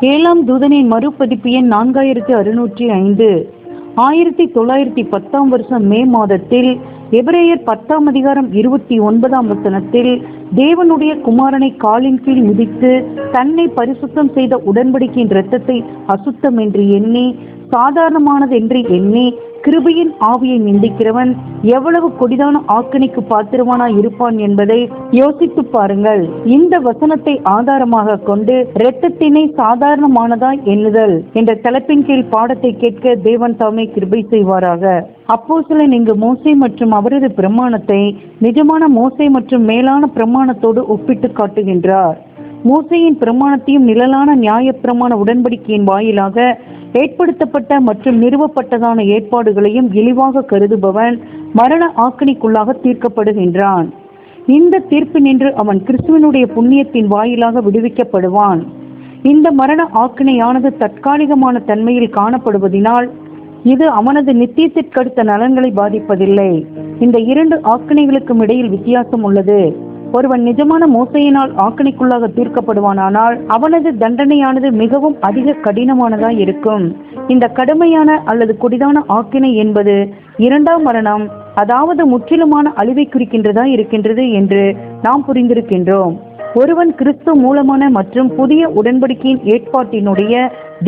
ஏழாம் தூதனின் மறுபதிப்பு எண் நான்காயிரத்தி அறுநூற்றி ஐந்து. ஆயிரத்தி தொள்ளாயிரத்தி பத்தாம் வருஷம் மே மாதத்தில் எபிரேயர் பத்தாம் அதிகாரம் இருபத்தி ஒன்பதாம் வசனத்தில் தேவனுடைய குமாரனை காலின் கீழ் மிதித்து தன்னை பரிசுத்தம் செய்த உடன்படிக்கையின் இரத்தத்தை அசுத்தம் என்று எண்ணி சாதாரணமானது என்று எண்ணி கிருபையின் ஆவியை நிந்திக்கிறவன் எவ்வளவு கொடிதான ஆக்கணிக்கு பாத்திரமானாய் இருப்பான் என்பதை யோசித்து பாருங்கள். இந்த வசனத்தை ஆதாரமாக கொண்டு இரத்தத்தினை சாதாரணமானதாய் எண்ணுதல் என்ற தலைப்பின் கீழ் பாடத்தை கேட்க தேவன் தாமே கிருபை செய்வாராக. அப்போ இங்கு மோசை மற்றும் அவரது பிரமாணத்தை நிஜமான மோசை மற்றும் மேலான பிரமாணத்தோடு ஒப்பிட்டு காட்டுகின்றார். மோசையின் பிரமாணத்தையும் நிழலான நியாயப்பிரமாண உடன்படிக்கையின் வாயிலாக ஏற்படுத்தப்பட்ட மற்றும் நிறுவப்பட்டதான ஏற்பாடுகளையும் இழிவாக கருதுபவன் மரண ஆக்கணிக்குள்ளாக தீர்க்கப்படுகின்றான். இந்த தீர்ப்பு நின்று அவன் கிறிஸ்துவனுடைய புண்ணியத்தின் வாயிலாக விடுவிக்கப்படுவான். இந்த மரண ஆக்கினையானது தற்காலிகமான தன்மையில் காணப்படுவதினால் இது அவனது நித்தியத்திற்கடுத்த நலன்களை பாதிப்பதில்லை. இந்த இரண்டு ஆக்கினைகளுக்கும் இடையில் வித்தியாசம் உள்ளது. ஒருவன் நிஜமான மோசையினால் ஆக்கணிக்குள்ளாக தீர்க்கப்படுவானானால் அவனது தண்டனையானது மிகவும் அதிக கடினமானதாய் இருக்கும். இந்த கடுமையான அல்லது கொடிதான ஆக்கினை என்பது இரண்டாம் மரணம் அதாவது முற்றிலுமான அழிவை குறிக்கின்றதா இருக்கின்றது என்று நாம் புரிந்திருக்கின்றோம். ஒருவன் கிறிஸ்து மூலமான மற்றும் புதிய உடன்படிக்கையின் ஏற்பாட்டினுடைய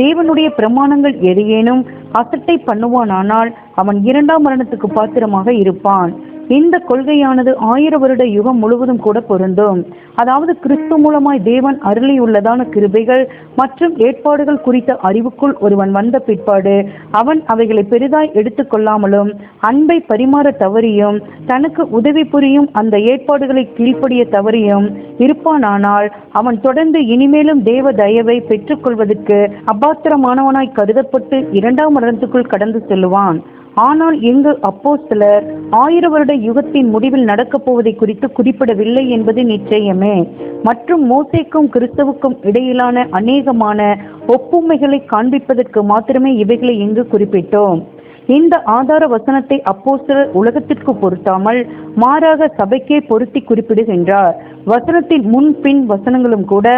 தேவனுடைய பிரமாணங்கள் எதையேனும் அசட்டை பண்ணுவானானால் அவன் இரண்டாம் மரணத்துக்கு பாத்திரமாக இருப்பான். இந்த கொள்கையானது ஆயிர வருட யுகம் முழுவதும் கூட பொருந்தும். அதாவது கிறிஸ்து மூலமாய் தேவன் அருளியுள்ளதான கிருபைகள் மற்றும் ஏற்பாடுகள் குறித்த அறிவுக்குள் ஒருவன் வந்த பிற்பாடு அவன் அவைகளை பெரிதாய் எடுத்துக்கொள்ளாமலும் அன்பை பரிமாற தவறியும் தனக்கு உதவி புரியும் அந்த ஏற்பாடுகளை கீழ்ப்படிய தவறியும் இருப்பானானால் அவன் தொடர்ந்து இனிமேலும் தேவ தயவை பெற்றுக்கொள்வதற்கு அபாத்திரமானவனாய் கருதப்பட்டு இரண்டாம் மரணத்துக்குள் கடந்து செல்லுவான். ஆனால் எங்கள் அப்போ சிலர் ஆயிர வருட யுகத்தின் முடிவில் நடக்கப் போவதை குறித்து குறிப்பிடவில்லை என்பது நிச்சயமே. மற்றும் மோசேக்கும் கிறிஸ்தவுக்கும் இடையிலான அநேகமான ஒப்புமைகளை காண்பிப்பதற்கு மாத்திரமே இவைகளை இங்கு குறிப்பிட்டோம். இந்த ஆதார வசனத்தை அப்போஸ்தலர் உலகத்திற்கு பொருத்தாமல் மாறாக சபைக்கே பொருத்தி குறிப்பிடுகின்றார். வசனத்தின் முன் பின் வசனங்களும் கூட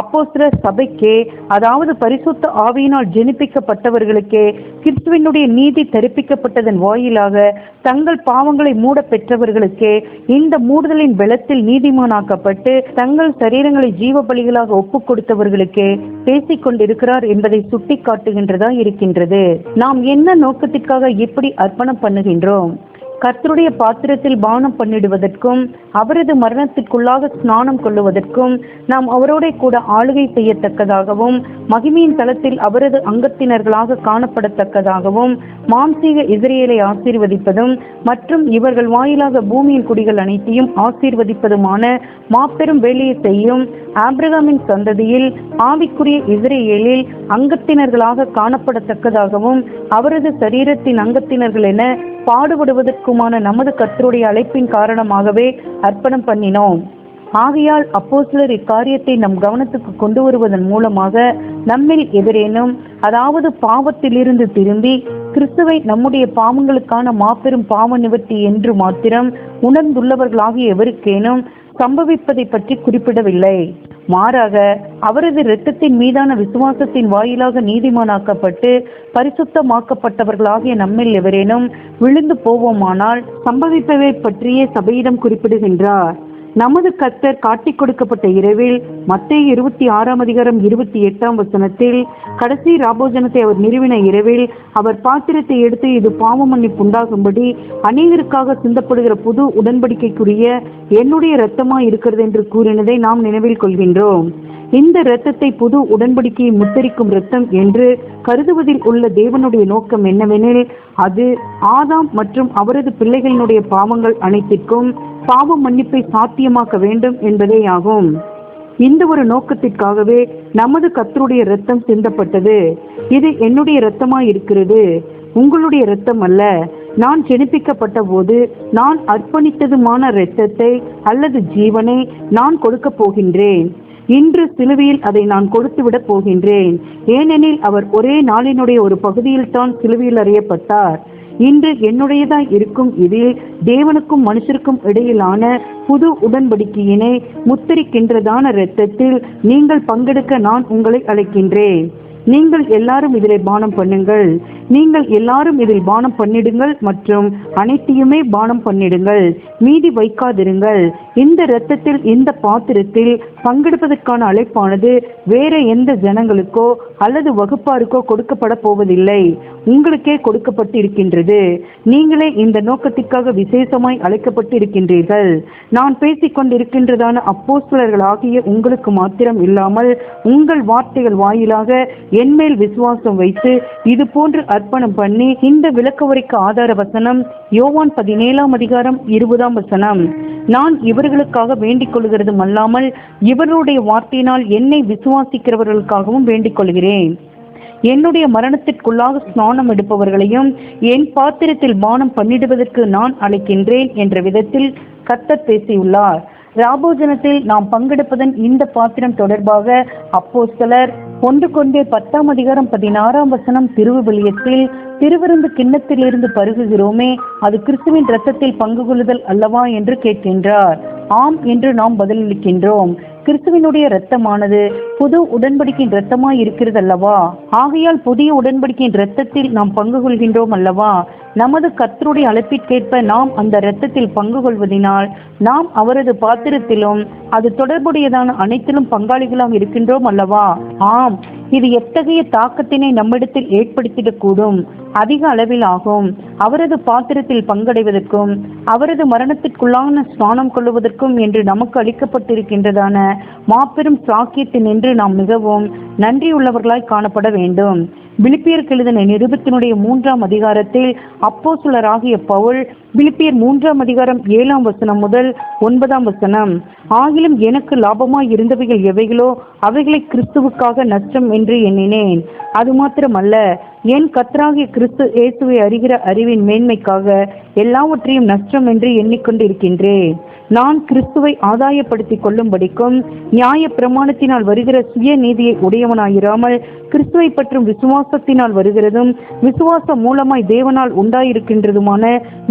அப்போஸ்திர சபைக்கே அதாவது பரிசுத்த ஆவியினால் ஜெனிப்பிக்கப்பட்டவர்களுக்கே கிறிஸ்துவினுடைய நீதி தரிப்பிக்கப்பட்டதன் வாயிலாக தங்கள் பாவங்களை மூட பெற்றவர்களுக்கே இந்த மூடுதலின் பலத்தில் நீதிமானாக்கப்பட்டு தங்கள் சரீரங்களை ஜீவ பலிகளாக ஒப்புக் கொடுத்தவர்களுக்கே பேசிக் கொண்டிருக்கிறார் என்பதை சுட்டி காட்டுகின்றதா இருக்கின்றது நாம் என்ன நோக்கத்திற்காக இப்படி அர்ப்பணம் பண்ணுகின்றோம்? கர்த்தருடைய பாத்திரத்தில் பானம் பண்ணிடுவதற்கும் அவரது மரணத்திற்குள்ளாக ஸ்நானம் கொள்ளுவதற்கும் நாம் அவரோட கூட ஆளுகை செய்யத்தக்கதாகவும் மகிமையின் தளத்தில் அவரது அங்கத்தினர்களாக காணப்படத்தக்கதாகவும் மாம்சீக இஸ்ரேலை ஆசீர்வதிப்பதும் மற்றும் இவர்கள் வாயிலாக பூமியின் குடிகள் அனைத்தையும் ஆசீர்வதிப்பதுமான மாபெரும் வேலையை செய்யும் ஆப்ரகாமின் சந்ததியில் ஆவிக்குரிய இஸ்ரேலில் அங்கத்தினர்களாக காணப்படத்தக்கதாகவும் அவரது சரீரத்தின் அங்கத்தினர்கள் என பாடுபடுவதற்குமான நமது கத்தருடைய அழைப்பின் காரணமாகவே அர்ப்பணம் பண்ணினோம். ஆகையால் அப்போஸ்தலர் இக்காரியத்தை நம் கவனத்துக்கு கொண்டு வருவதன் மூலமாக நம்மில் எதிரேனும் அதாவது பாவத்திலிருந்து திரும்பி கிறிஸ்துவை நம்முடைய பாவங்களுக்கான மாபெரும் பாவ நிவர்த்தி என்று மாத்திரம் உணர்ந்துள்ளவர்களாகிய எவருக்கேனும் சம்பவிப்பதை பற்றி குறிப்பிடவில்லை. மாறாக அவரது இரத்தத்தின் மீதான விசுவாசத்தின் வாயிலாக நீதிமானாக்கப்பட்டு பரிசுத்தமாக்கப்பட்டவர்களாகிய நம்மில் எவரேனும் விழுந்து போவோமானால் சம்பவிப்பவை பற்றியே சபையிடம் குறிப்பிடுகின்றார். நமது கத்தர் காட்டிக் கொடுக்கப்பட்ட இரவில் மத்திய இருபத்தி ஆறாம் அதிகாரம் இருபத்தி எட்டாம் வசனத்தில் கடைசி ராபோஜனத்தை அவர் நிறுவின இரவில் அவர் பாத்திரத்தை எடுத்து இது பாவ மன்னிப்பு உண்டாகும்படி அநேகருக்காக சிந்தப்படுகிற புது உடன்படிக்கைக்குரிய என்னுடைய இரத்தமா இருக்கிறது என்று கூறினதை நாம் நினைவில் கொள்கின்றோம். இந்த இரத்தத்தை புது உடன்படிக்கையை முத்தரிக்கும் இரத்தம் என்று கருதுவதில் உள்ள தேவனுடைய நோக்கம் என்னவெனில் அது ஆதாம் மற்றும் அவரது பிள்ளைகளினுடைய பாவங்கள் அனைத்திற்கும் பாவ மன்னிப்பை சாத்தியமாக்க வேண்டும் என்பதேயாகும். இந்த ஒரு நோக்கத்திற்காகவே நமது கத்தருடைய இரத்தம் சிந்தப்பட்டது. இது என்னுடைய இரத்தமாய் இருக்கிறது உங்களுடைய இரத்தம் அல்ல. நான் ஜெனிப்பிக்கப்பட்ட போது நான் அர்ப்பணித்ததுமான இரத்தத்தை அல்லது ஜீவனை நான் கொடுக்கப் போகின்றேன். இன்று சிலுவையில் அதை நான் கொடுத்துவிடப் போகின்றேன். ஏனெனில் அவர் ஒரே நாளினுடைய ஒரு பகுதியில் தான் சிலுவையில் அறியப்பட்டார். இன்று என்னுடையதாய் இருக்கும் இதில் தேவனுக்கும் மனுஷருக்கும் இடையிலான புது உடன்படிக்கையினை முத்தரிக்கின்றதான இரத்தத்தில் நீங்கள் பங்கெடுக்க நான் உங்களை அழைக்கின்றேன். நீங்கள் எல்லாரும் இதில் பானம் பண்ணுங்கள். நீங்கள் எல்லாரும் இதில் பானம் பண்ணிடுங்கள் மற்றும் அனைத்தையுமே பானம் பண்ணிடுங்கள். மீதி வைக்காதிருங்கள். இந்த இரத்தத்தில் இந்த பாத்திரத்தில் பங்கெடுப்பதற்கான அழைப்பானது வேற எந்த ஜனங்களுக்கோ அல்லது வகுப்பாருக்கோ கொடுக்கப்பட போவதில்லை. உங்களுக்கே கொடுக்கப்பட்டு இருக்கின்றது நீங்களே இந்த நோக்கத்திற்காக விசேஷமாய் அழைக்கப்பட்டு இருக்கின்றீர்கள் நான் பேசிக் கொண்டிருக்கின்றதான ஆகிய உங்களுக்கு மாத்திரம் இல்லாமல் உங்கள் வார்த்தைகள் வாயிலாக என்மேல் விசுவாசம் வைத்து இது போன்று அர்ப்பணம் பண்ணி இந்த விளக்க உரைக்கு ஆதார வசனம் யோவான் பதினேழாம் அதிகாரம் இருபதாம் வசனம். நான் இவர் அவர்களுக்காக வேண்டிக் கொள்கிறதும் அல்லாமல் இவர்களுடைய வார்த்தையினால் என்னை விசுவாசிக்கிறவர்களுக்காகவும் வேண்டிக் கொள்கிறேன். என்னுடைய மரணத்திற்குள்ளாக ஸ்நானம் எடுப்பவர்களையும் என் பாத்திரத்தில் பானம் பண்ணிடுவதற்கு நான் அழைக்கின்றேன் என்ற விதத்தில் கத்த பேசியுள்ளார். ராபோஜனத்தில் நாம் பங்கெடுப்பதன் இந்த பாத்திரம் தொடர்பாக அப்போ சிலர் ஒன்று கொண்டே பத்தாம் அதிகாரம் பதினாறாம் வசனம் திருவுவிலியத்தில் திருவிருந்து கிண்ணத்திலிருந்து பருகுகிறோமே அது கிறிஸ்துவின் ரத்தத்தில் பங்கு கொள்ளுதல் அல்லவா? என்று கேட்கின்றார். ஆம் என்று நாம் பதிலளிக்கின்றோம். கிறிஸ்துவினுடைய இரத்தமானது புது உடன்படிக்கையின் இரத்தமாய் இருக்கிறது அல்லவா ஆகையால் புதிய உடன்படிக்கையின் இரத்தத்தில் நாம் பங்கு கொள்கின்றோம் அல்லவா? நமது கத்தருடைய அழைப்பிற்கேற்ப நாம் அந்த இரத்தத்தில் பங்கு கொள்வதினால் நாம் அவரது பாத்திரத்திலும் அது தொடர்புடையதான அனைத்திலும் பங்காளிகளாக இருக்கின்றோம் அல்லவா? ஆம். இது எத்தகைய தாக்கத்தினை நம்மிடத்தில் ஏற்படுத்திடக்கூடும்? அதிக அளவில் ஆகும். அவரது பாத்திரத்தில் பங்கடைவதற்கும் அவரது மரணத்திற்குள்ளான ஸ்நானம் கொள்ளுவதற்கும் என்று நமக்கு அளிக்கப்பட்டிருக்கின்றதான மாபெரும் சாக்கியத்தினின்று நாம் மிகவும் நன்றியுள்ளவர்களாய் காணப்பட வேண்டும். பிலிப்பியருக்கு கெழுதனை நிருபத்தினுடைய மூன்றாம் அதிகாரத்தில் அப்போஸ்தலராகிய பவுல் பிலிப்பியர் மூன்றாம் அதிகாரம் ஏழாம் வசனம் முதல் ஒன்பதாம் வசனம். ஆகிலும் எனக்கு லாபமாய் இருந்தவைகள் எவைகளோ அவைகளை கிறிஸ்துவுக்காக நஷ்டம் என்று எண்ணினேன். அது மாத்திரமல்ல என் கத்தராகிய கிறிஸ்து இயேசுவை அறிகிற அறிவின் மேன்மைக்காக எல்லாவற்றையும் நஷ்டம் என்று எண்ணிக்கொண்டிருக்கின்றேன். நான் கிறிஸ்துவை ஆதாயப்படுத்திக் கொள்ளும்படிக்கும் நியாய பிரமாணத்தினால் வருகிற சுய நீதியை உடையவனாயிராமல் கிறிஸ்துவை பற்றும் விசுவாசத்தினால் வருகிறதும் விசுவாசம் மூலமாய் தேவனால் உண்டாயிருக்கின்றதுமான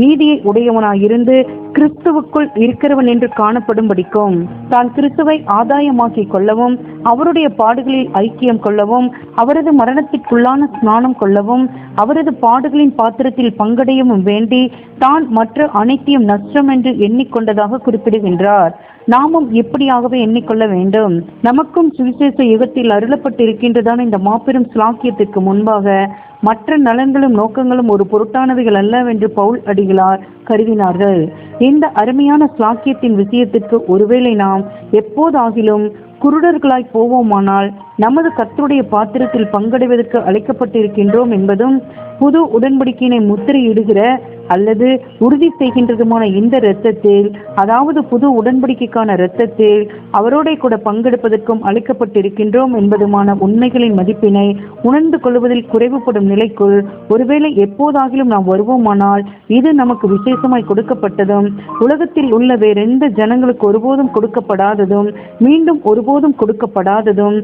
நீதியை உடையவனாயிருந்து கிறிஸ்துவுக்குள் இருக்கிறவன் என்று காணப்படும்படிக்கும். தான் கிறிஸ்துவை ஆதாயமாக்கிக் கொள்ளவும் அவருடைய பாடுகளில் ஐக்கியம் கொள்ளவும் அவரது மரணத்திற்குள்ளான ஸ்நானம் கொள்ளவும் அவரது பாடுகளின் பாத்திரத்தில் பங்கடையவும் வேண்டி தான் மற்ற அனைத்தையும் நஷ்டம் என்று எண்ணிக்கொண்டதாக குறிப்பிடுகின்றார். நாமும் இப்படியாகவே எண்ணிக்கொள்ள வேண்டும். நமக்கும் சுவிசேஷ யுகத்தில் அருளப்பட்டிருக்கின்றதான இந்த மாபெரும் ஸ்லாக்கியத்திற்கு முன்பாக மற்ற நலன்களும் நோக்கங்களும் ஒரு பொருட்டானவைகள் அல்லவென்று பவுல் அடிகளார் கருதினார்கள். இந்த அருமையான சிலாக்கியத்தின் விஷயத்திற்கு ஒருவேளை நாம் எப்போதாகிலும் குருடர்களாய் போவோமானால் நமது கர்த்தருடைய பாத்திரத்தில் பங்கடைவதற்கு அழைக்கப்பட்டிருக்கின்றோம் என்பதும் புது உடன்படிக்கையினை முத்திரையிடுகிற அல்லது உறுதி செய்கின்றதுமான இந்த இரத்தத்தில் அதாவது புது உடன்படிக்கைக்கான இரத்தத்தில் அவரோட கூட பங்கெடுப்பதற்கும் அழைக்கப்பட்டிருக்கின்றோம் என்பதுமான உண்மைகளின் மதிப்பினை உணர்ந்து கொள்வதில் குறைவுபடும் நிலைக்குள் ஒருவேளை எப்போதாகிலும் நாம் வருவோமானால் இது நமக்கு விசேஷமாய் கொடுக்கப்பட்டதும் உலகத்தில் உள்ள வேறெந்த ஜனங்களுக்கு ஒருபோதும் கொடுக்கப்படாததும் மீண்டும் ஒருபோதும் கொடுக்கப்படாததும்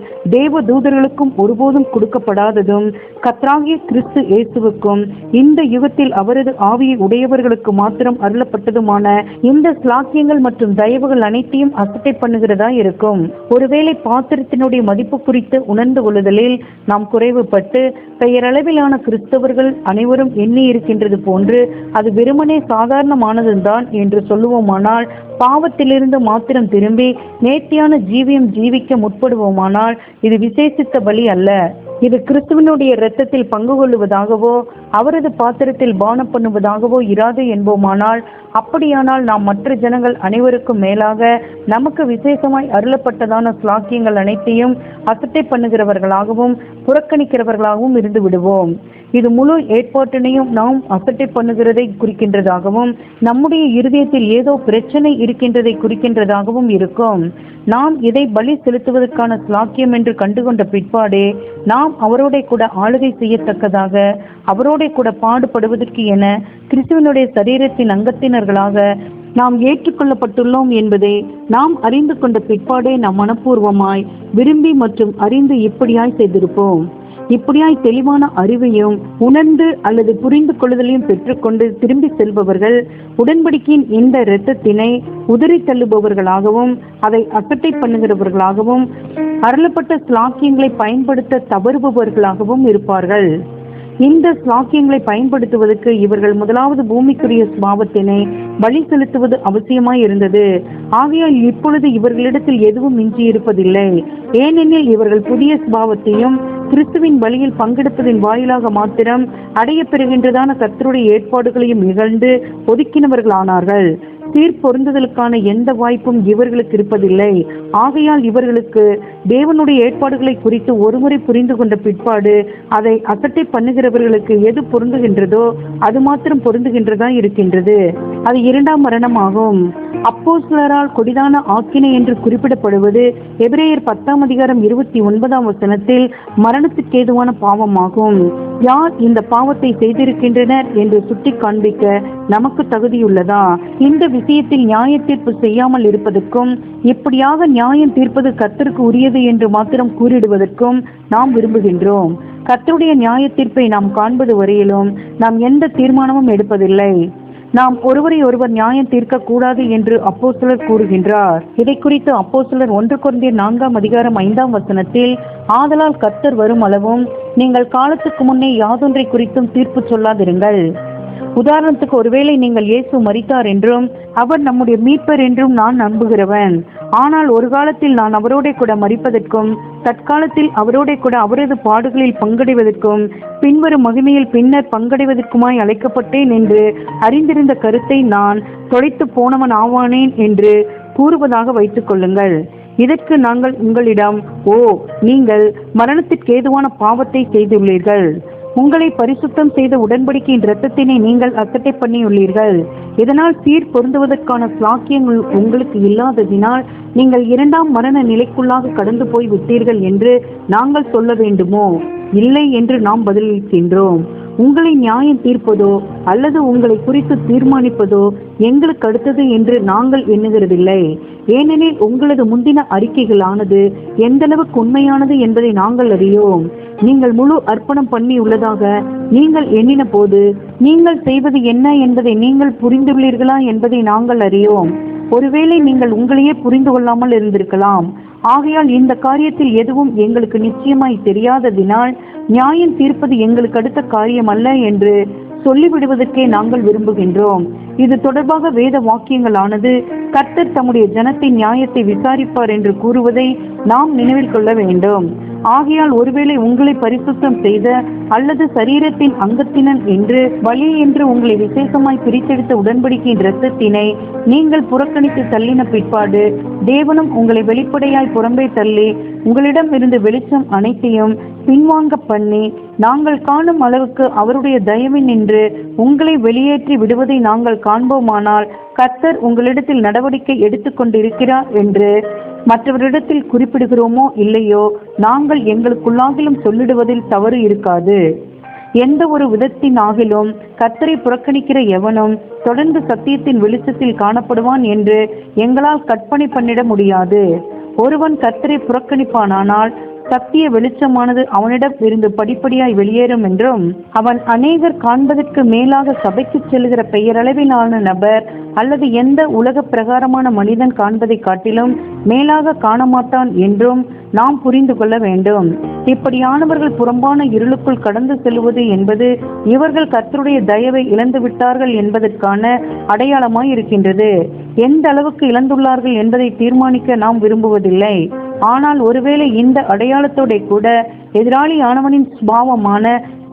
தேவ தூதர்களுக்கும் ஒருபோதும் கொடுக்கப்படாததும் கத்ராகிய கிறிஸ்து இயேசுவுக்கும் இந்த யுகத்தில் அவரது ஆவியை உடையவர்களுக்கு மாத்திரம் அருளப்பட்டதுமான இந்த ஸ்லாக்கியங்கள் மற்றும் தயவுகள் அனைத்தையும் அசட்டை பண்ணுகிறதா இருக்கும்? ஒருவேளை பாத்திரத்தினுடைய மதிப்பு குறித்து உணர்ந்து கொள்ளுதலில் நாம் குறைவுபட்டு பெயரளவிலான கிறிஸ்தவர்கள் அனைவரும் எண்ணி இருக்கின்றது போன்று அது வெறுமனே சாதாரணமானதுதான் என்று சொல்லுவோமானால் பாவத்திலிருந்து மாத்திரம் திரும்பி நேர்த்தியான ஜீவியம் ஜீவிக்க முற்படுவோமானால் இது விசேஷித்த பலி அல்ல. இது கிறிஸ்துவனுடைய இரத்தத்தில் பங்கு கொள்ளுவதாகவோ அவரது பாத்திரத்தில் பானம் பண்ணுவதாகவோ இராது என்போமானால் அப்படியானால் நாம் மற்ற ஜனங்கள் அனைவருக்கும் மேலாக நமக்கு விசேஷமாய் அருளப்பட்டதான சுலாக்கியங்கள் அனைத்தையும் அசட்டை பண்ணுகிறவர்களாகவும் புறக்கணிக்கிறவர்களாகவும் இருந்து விடுவோம். இது முழு ஏற்பாட்டினையும் நாம் அசட்டை பண்ணுகிறதை குறிக்கின்றதாகவும் நம்முடைய இருதயத்தில் ஏதோ பிரச்சனை இருக்கின்றதை குறிக்கின்றதாகவும் இருக்கும். நாம் இதை பலி செலுத்துவதற்கான ஸ்லாக்கியம் என்று கண்டுகொண்ட பிற்பாடே நாம் அவரோட கூட ஆளுகை செய்யத்தக்கதாக அவரோட கூட பாடுபடுவதற்கு என கிறிஸ்துவனுடைய சரீரத்தின் அங்கத்தினர்களாக நாம் ஏற்றுக்கொள்ளப்பட்டுள்ளோம் என்பதை நாம் அறிந்து கொண்ட பிற்பாடே நாம் மனப்பூர்வமாய் விரும்பி மற்றும் அறிந்து இப்படியாய் செய்திருப்போம். இப்படியாய் தெளிவான அறிவையும் உணர்ந்து அல்லது புரிந்து கொள்ளுதலையும் பெற்றுக்கொண்டு திரும்பி செல்பவர்கள் உடன்படிக்கையின் இந்த இரத்தத்தினை உதறி தள்ளுபவர்களாகவும் அதை அசட்டை பண்ணுகிறவர்களாகவும் அருளப்பட்ட ஸ்லாக்கியங்களை பயன்படுத்த தவறுபவர்களாகவும் இருப்பார்கள். இந்த ஸ்லாக்கியங்களை பயன்படுத்துவதற்கு இவர்கள் முதலாவது பூமிக்குரிய சுபாவத்தினை வழி செலுத்துவது அவசியமாய் இருந்தது. ஆகையால் இப்பொழுது இவர்களிடத்தில் எதுவும் மிஞ்சி இருப்பதில்லை ஏனெனில் இவர்கள் புதிய சுபாவத்தையும் கிறிஸ்துவின் வழியில் பங்கெடுப்பதின் வாயிலாக மாத்திரம் அடையப்பெறுகின்றதான கத்தருடைய கர்த்தருடைய ஏற்பாடுகளையும் நிகழ்ந்து ஒதுக்கினவர்களானார்கள். தீர்ப்பொருந்துதலுக்கான எந்த வாய்ப்பும் இவர்களுக்கு இருப்பதில்லை. ஆகையால் இவர்களுக்கு தேவனுடைய ஏற்பாடுகளை குறித்து ஒருமுறை புரிந்து கொண்ட பிற்பாடு அதை அசட்டை பண்ணுகிறவர்களுக்கு எது பொருந்துகின்றதோ அது மாத்திரம் பொருந்துகின்றதா இருக்கின்றது. அது இரண்டாம் மரணமாகும். அப்போஸ்லரால் கொடிதான ஆக்கினை என்று குறிப்பிடப்படுவது எபிரேயர் பத்தாம் அதிகாரம் இருபத்தி ஒன்பதாம் வசனத்தில் மரணத்துக்கு ஏதுவான பாவமாகும். யார் இந்த பாவத்தை செய்திருக்கின்றனர் என்று சுட்டி காண்பிக்க நமக்கு தகுதியுள்ளதா? இந்த விஷயத்தில் நியாய தீர்ப்பு செய்யாமல் இருப்பதற்கும் இப்படியாக நியாயம் தீர்ப்பது கர்த்தருக்கு உரியது என்று மாத்திரம் கூறிடுவதற்கும் நாம் விரும்புகின்றோம். கர்த்தருடைய நியாய தீர்ப்பை நாம் காண்பது வரையிலும் நாம் எந்த தீர்மானமும் எடுப்பதில்லை. நாம் ஒருவரை ஒருவர் நியாயம் தீர்க்க கூடாது என்று சிலர் கூறுகின்றார். இதை குறித்து அப்போஸ்தலர் ஒன்று குறைந்த நான்காம் அதிகாரம் ஐந்தாம் வசனத்தில் ஆதலால் கர்த்தர் வரும் அளவும் நீங்கள் காலத்துக்கு முன்னே யாதொன்றை குறித்தும் தீர்ப்பு சொல்லாதிருங்கள். உதாரணத்துக்கு ஒருவேளை நீங்கள் இயேசு மறித்தார் என்றும் அவர் நம்முடைய மீட்பர் என்றும் நான் நம்புகிறவன். ஆனால் ஒரு காலத்தில் நான் அவரோட கூட மறிப்பதற்கும் தற்காலத்தில் அவரோட கூட அவரது பாடுகளில் பங்கடைவதற்கும் பின்வரும் மகிமையில் பின்னர் பங்கடைவதற்குமாய் அழைக்கப்பட்டேன் என்று அறிந்திருந்த கருத்தை நான் தொலைத்து போனவன் ஆவானேன் என்று கூறுவதாக வைத்துக் கொள்ளுங்கள். இதற்கு நாங்கள் உங்களிடம் ஓ நீங்கள் மரணத்திற்கு ஏதுவான பாவத்தை செய்துள்ளீர்கள். உங்களை பரிசுத்தம் செய்த உடன்படிக்கையின் இரத்தத்தினை நீங்கள் அசட்டை பண்ணியுள்ளீர்கள். இதனால் சீர் பொருந்துவதற்கான சாக்கியங்கள் உங்களுக்கு இல்லாததினால் நீங்கள் இரண்டாம் மரண நிலைக்குள்ளாக கடந்து போய் விட்டீர்கள் என்று நாங்கள் சொல்ல வேண்டுமோ? இல்லை என்று நாம் பதிலளிக்கின்றோம் உங்களை நியாயம் தீர்ப்பதோ அல்லது உங்களை குறித்து தீர்மானிப்பதோ எங்களுக்கு அடுத்தது என்று நாங்கள் எண்ணுகிறதில்லை. ஏனெனில் உங்களது முந்தின அறிக்கைகளானது எந்தளவுக்கு உண்மையானது என்பதை நாங்கள் அறியோம். நீங்கள் முழு அர்ப்பணம் பண்ணி உள்ளதாக நீங்கள் எண்ணின போது நீங்கள் செய்வது என்ன என்பதை நீங்கள் புரிந்துள்ளீர்களா என்பதை நாங்கள் அறியோம். ஒருவேளை நீங்கள் உங்களையே புரிந்து கொள்ளாமல் இருந்திருக்கலாம். ஆகையால் இந்த காரியத்தில் எதுவும் எங்களுக்கு நிச்சயமாய் தெரியாததினால் நியாயம் தீர்ப்பது எங்களுக்கு அடுத்த காரியம் அல்ல என்று சொல்லிவிடுவதற்கே நாங்கள் விரும்புகின்றோம். இது தொடர்பாக வேத வாக்கியங்களானது கர்த்தர் தம்முடைய ஜனத்தின் நியாயத்தை விசாரிப்பார் என்று கூறுவதை நாம் நினைவில் கொள்ள வேண்டும். ஆகையால் ஒருவேளை உங்களை பரிசுத்தம் செய்த அல்லது சரீரத்தின் அங்கத்தினன் என்று வழி என்று உங்களை விசேஷமாய் பிரித்தெடுத்த உடன்படிக்கையின் இரத்தத்தினை நீங்கள் புறக்கணித்து தள்ளின பிற்பாடு தேவனும் உங்களை வெளிப்படையாய் புறம்பே தள்ளி உங்களிடம் இருந்து வெளிச்சம் அனைத்தையும் பின்வாங்க பண்ணி நாங்கள் காணும் அளவுக்கு அவருடைய தயவின் நின்று உங்களை வெளியேற்றி விடுவதை நாங்கள் காண்போமானால் கர்த்தர் உங்களிடத்தில் நடவடிக்கை எடுத்துக்கொண்டிருக்கிறார் என்று மற்றவரிடத்தில் குறிப்பிடுகிறோமோ இல்லையோ? நாங்கள் எங்களுக்குள்ளாகிலும் சொல்லிடுவதில் தவறு இருக்காது. எந்த ஒரு விதத்தினாகிலும் கத்தரை புறக்கணிக்கிற எவனும் தொடர்ந்து சத்தியத்தின் வெளிச்சத்தில் காணப்படுவான் என்று எங்களால் கற்பனை பண்ணிட முடியாது. ஒருவன் கத்தரை புறக்கணிப்பானானால் சத்திய வெளிச்சமானது அவனிடம் இருந்து படிப்படியாய் வெளியேறும் என்றும் அவன் அநேகர் காண்பதற்கு மேலாக சபைக்கு செல்கிற பெயரளவிலான நபர் அல்லது எந்த உலக பிரகாரமான மனிதன் காண்பதை காட்டிலும் மேலாக காணமாட்டான் என்றும் நாம் புரிந்து கொள்ள வேண்டும். இப்படியானவர்கள் புறம்பான இருளுக்குள் கடந்து செல்வது என்பது இவர்கள் கர்த்தருடைய தயவை இழந்து விட்டார்கள் என்பதற்கான அடையாளமாய் இருக்கின்றது எந்த அளவுக்கு இழந்துள்ளார்கள் என்பதை தீர்மானிக்க நாம் விரும்புவதில்லை. ஆனால் ஒருவேளை இந்த அடையாளத்தோட கூட எதிராளி ஆனவனின் சுபாவமான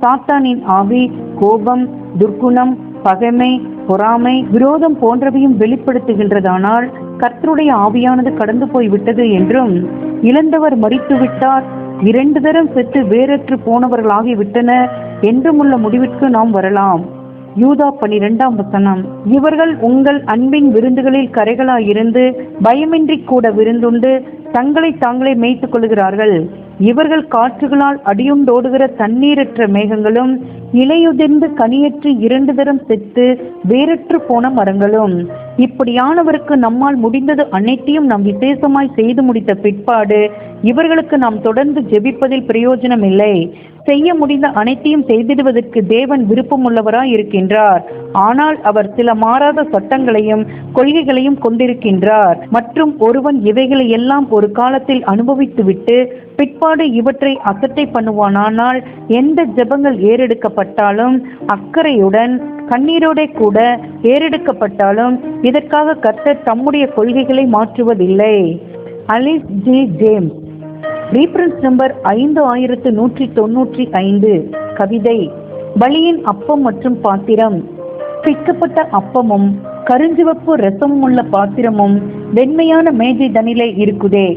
சாத்தானின் ஆவி கோபம் துர்க்குணம் பகைமை பொறாமை விரோதம் போன்றவையும் வெளிப்படுத்துகின்றதானால் கர்த்தருடைய ஆவியானது கடந்து போய் விட்டது என்றும் இழந்தவர் மறித்து விட்டார் இரண்டு தரம் செத்து வேறற்று போனவர்களாகி விட்டனர் என்றுமுள்ள முடிவிற்கு நாம் வரலாம். யூதா பனிரெண்டாம் வசனம் இவர்கள் உங்கள் அன்பின் விருந்துகளில் கரைகளாயிருந்து பயமின்றி கூட விருந்துண்டு தங்களை தாங்களே மேய்த்துக் கொள்கிறார்கள் இவர்கள் காற்றுகளால் அடியுண்டோடுகிற தண்ணீரற்ற மேகங்களும் இலையுதிர்ந்து கனியற்று இரண்டு தரம் செத்து வேறற்று போன மரங்களும். இப்படியானவருக்கு நம்மால் முடிந்தது அனைத்தையும் நாம் விசேஷமாய் செய்து முடித்த பிற்பாடு இவர்களுக்கு நாம் தொடர்ந்து ஜெபிப்பதில் பிரயோஜனம் இல்லை செய்ய முடிந்த அனைத்தையும் செய்திடுவதற்கு தேவன் விருப்பமுள்ளவராய் இருக்கின்றார். ஆனால் அவர் சில மாறாத சட்டங்களையும் கொள்கைகளையும் கொண்டிருக்கின்றார். மற்றும் ஒருவன் இவைகளை எல்லாம் ஒரு காலத்தில் அனுபவித்துவிட்டு பிற்பாடு இவற்றை அசட்டை பண்ணுவானானால் எந்த ஜெபங்கள் ஏறெடுக்கப்பட்டாலும் அக்கறையுடன் கண்ணீரோட கூட ஏறெடுக்கப்பட்டாலும் இதற்காக கர்த்தர் தம்முடைய கொள்கைகளை மாற்றுவதில்லை. Alice G. James. Reference number ஐந்து ஆயிரத்து நூற்றி தொன்னூற்றி ஐந்து. கவிதை பலியின் அப்பம் மற்றும் பாத்திரம். பிக்கப்பட்ட அப்பமும் கருஞ்சிவப்பு ரசமும் உள்ள பாத்திரமும் வெண்மையான மேஜை தனிலே இருக்குதே.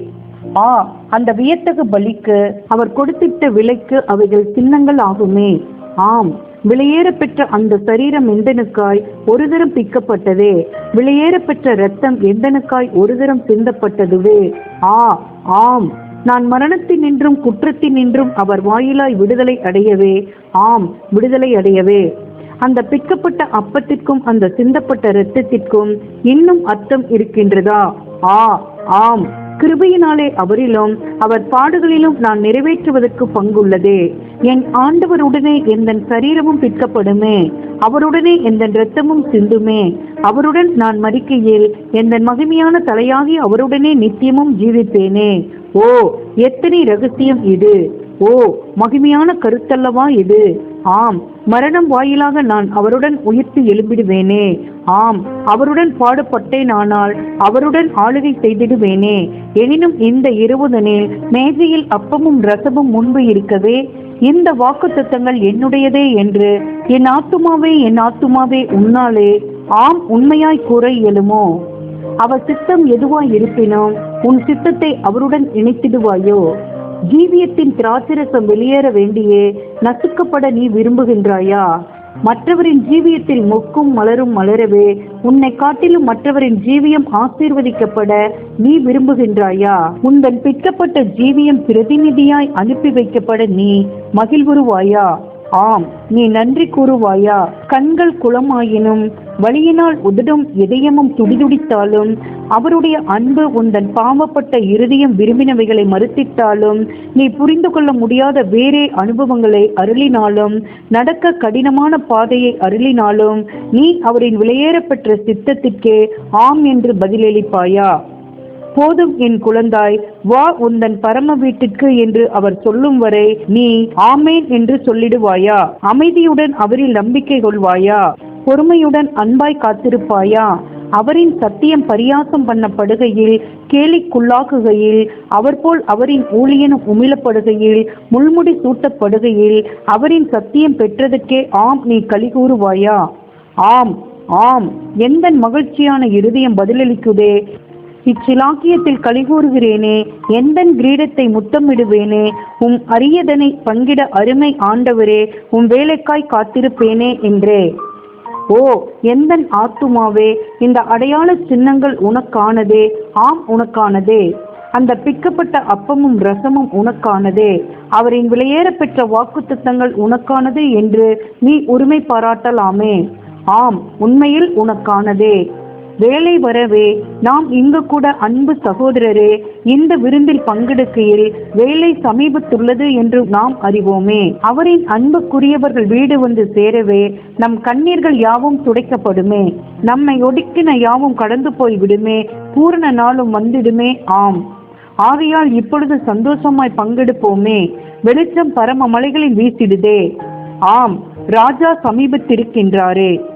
ஆ அந்த வியத்தகு பலிக்கு அவர் கொடுத்திட்ட விலைக்கு அவைகள் சின்னங்கள் ஆகுமே. ஆம் விலையேற பெற்ற அந்த சரீரம் எந்தனுக்காய் ஒரு தரம் பிக்கப்பட்டதே? விலையேற பெற்ற ரத்தம் எந்தனுக்காய் ஒரு தரம் சிந்தப்பட்டதுவே? ஆ ஆம் நான் மரணத்தினின்றும் குற்றத்தினின்றும் அவர் வாயிலாய் விடுதலை அடையவே. ஆம் விடுதலை அடையவே. அந்த பிக்கப்பட்ட அப்பத்திற்கும் அந்த சிந்தப்பட்ட இரத்தத்திற்கும் இன்னும் அர்த்தம் இருக்கின்றதா? ஆ ஆம். கிருபையினாலே அவரிலும் அவர் பாடுகளிலும் நான் நிறைவேற்றுவதற்கு பங்குள்ளதே. என் ஆண்டவருடனே எந்தன் சரீரமும் பிற்கப்படுமே அவருடனே எந்தன் இரத்தமும் சிந்துமே. அவருடன் நான் மறிக்கையில் எந்தன் மகிமையான தலையாகி அவருடனே நித்தியமும் ஜீவிப்பேனே. ஓ எத்தனை ரகசியம் இது! ஓ மகிமையான கருத்தல்லவா இது? ஆம் மரணம் வாயிலாக நான் அவருடன் உயிர்த்து எழும்பிடுவேனே. ஆம் அவருடன் பாடுபட்டேன் ஆனால் அவருடன் ஆளுகை செய்திடுவேனே. எனினும் இந்த இருபதனில் மேஜையில் அப்பமும் ரசமும் முன்பு இருக்கவே இந்த வாக்கு தத்தங்கள் என்னுடையதே என்று என் ஆத்துமாவே என் ஆத்துமாவே உன்னாலே ஆம் உண்மையாய் கூற இயலுமோ? அவர் சித்தம் எதுவாய் இருப்பினும் உன் சித்தத்தை அவருடன் இணைத்திடுவாயோ? ஜீவியத்தின் திராட்சரசம் வெளியேற வேண்டியே நசுக்கப்பட நீ விரும்புகின்றாயா? மற்றவரின் ஜீவியத்தில் மொக்கும் மலரும் மலரவே உன்னை காட்டிலும் மற்றவரின் ஜீவியம் ஆசீர்வதிக்கப்பட நீ விரும்புகின்றாயா? உங்கள் பிக்கப்பட்ட ஜீவியம் பிரதிநிதியாய் அனுப்பி வைக்கப்பட நீ மகிழ்வுருவாயா? ஆம் நீ நன்றி கூறுவாயா? கண்கள் குளமாயினும் வழியினால் உதடும் இதயமும் துடிதுடித்தாலும் அவருடைய அன்பு உந்தன் பாவப்பட்ட இருதயம் விரும்பினவைகளை மறுத்திட்டாலும் நீ புரிந்து கொள்ள முடியாத வேறே அனுபவங்களை அருளினாலும் நடக்க கடினமான பாதையை அருளினாலும் நீ அவரின் விலையேறப்பெற்ற சித்தத்திற்கே ஆம் என்று பதிலளிப்பாயா? போதும் என் குழந்தாய் வா உந்தன் பரம வீட்டுக்கு என்று அவர் சொல்லும் வரை நீ ஆமேன் என்று சொல்லிடுவாயா? அமைதியுடன் அவரில் நம்பிக்கை கொள்வாயா? பொறுமையுடன் அன்பாய் காத்திருப்பாயா? அவரின் சத்தியம் பரியாசம் பண்ணப்படுகையில் கேலிக்குள்ளாக்குகையில் அவர் போல் அவரின் ஊழியனும் உமிழப்படுகையில் முள்முடி சூட்டப்படுகையில் அவரின் சத்தியம் பெற்றதுக்கே ஆம் நீ களி கூறுவாயா? ஆம் ஆம். எந்த மகிழ்ச்சியான இருதயம் பதிலளிக்குதே? இச்சிலாக்கியத்தில் கலிகூறுகிறேனே எந்தன் கிரீடத்தை முத்தமிடுவேனே? உம் அரியதனை பங்கிட அருமை ஆண்டவரே உம் வேலைக்காய் காத்திருப்பேனே என்றே. ஓ எந்தன் ஆத்துமாவே இந்த அடையாள சின்னங்கள் உனக்கானதே ஆம் உனக்கானதே. அந்த பிக்கப்பட்ட அப்பமும் ரசமும் உனக்கானதே. அவரின் விலையேற பெற்ற வாக்குத்தத்தங்கள் உனக்கானது என்று நீ உரிமை பாராட்டலாமே. ஆம் உண்மையில் உனக்கானதே. வேலை வரவே நாம் இங்கு கூட அன்பு சகோதரரே இந்த விருந்தில் பங்கெடுக்கையில் வேலை சமீபத்துள்ளது என்று நாம் அறிவோமே. அவரின் அன்புக்குரியவர்கள் வீடு வந்து சேரவே நம் கண்ணீர்கள் யாவும் துடைக்கப்படுமே. நம்மை ஒடுக்கின யாவும் கடந்து போய் விடுமே. பூரண நாளும் வந்திடுமே. ஆம். ஆகையால் இப்பொழுது சந்தோஷமாய் பங்கெடுப்போமே. வெளிச்சம் பரம மலைகளில் வீசிடுதே. ஆம். ராஜா சமீபத்திருக்கின்றாரே.